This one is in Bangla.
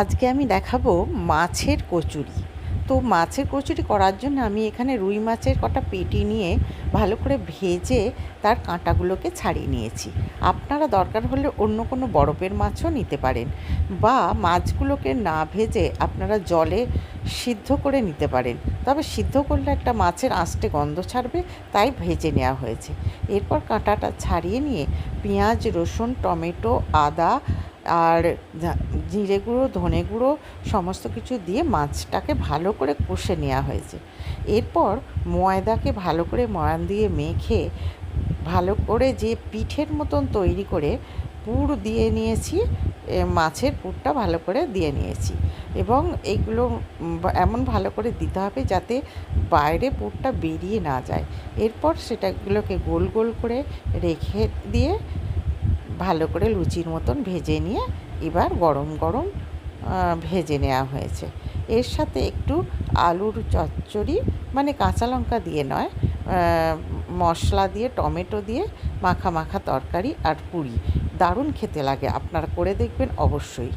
আজকে আমি দেখাবো মাছের কচুরি। তো মাছের কচুরি করার জন্য আমি এখানে রুই মাছের কটা পেটি নিয়ে ভালো করে ভেজে তার কাঁটাগুলোকে ছাড়িয়ে নিয়েছি। আপনারা দরকার হলে অন্য কোনো বরফের মাছও নিতে পারেন বা মাছগুলোকে না ভেজে আপনারা জলে সিদ্ধ করে নিতে পারেন। তবে সিদ্ধ করলে একটা মাছের আঁশটে গন্ধ ছাড়বে, তাই ভেজে নেওয়া হয়েছে। এরপর কাঁটাটা ছাড়িয়ে নিয়ে পেঁয়াজ, রসুন, টমেটো, আদা আর জিরে গুঁড়ো, ধনে গুঁড়ো সমস্ত কিছু দিয়ে মাছটাকে ভালো করে কষে নেওয়া হয়েছে। এরপর ময়দাকে ভালো করে ময়ান দিয়ে মেখে ভালো করে যে পিঠের মতন তৈরি করে পুর দিয়ে নিয়েছি মাছের পুরটা ভালো করে দিয়ে নিয়েছি। এবং এগুলো এমন ভালো করে দিতে হবে যাতে বাইরে পুরটা বেরিয়ে না যায়। এরপর সেটাগুলোকে গোল গোল করে রেখে দিয়ে ভালো করে লুচির মতন ভেজে নিয়ে এবার গরম গরম ভেজে নেওয়া হয়েছে। এর সাথে একটু আলুর চচ্চড়ি মানে কাঁচা লঙ্কা দিয়ে নয় মশলা দিয়ে, টমেটো দিয়ে মাখা মাখা তরকারি আর পুরি। দারুণ খেতে লাগে, আপনারা করে দেখবেন অবশ্যই।